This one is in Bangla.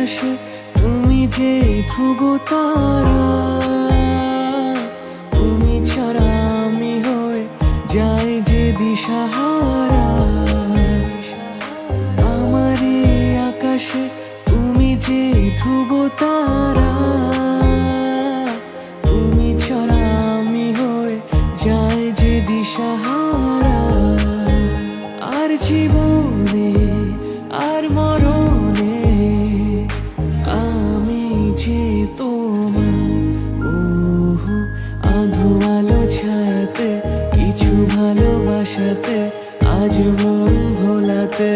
আকাশে, তুমি যে ধ্রুব তারা, তুমি ছাড়া আমি হয়ে যাই যে দিশাহারা। আমারই আকাশে, তুমি যে ধ্রুব তারা, তুমি ছাড়া আমি হয়ে যাই যে দিশাহারা। সাথে আজ মন ভোলাতে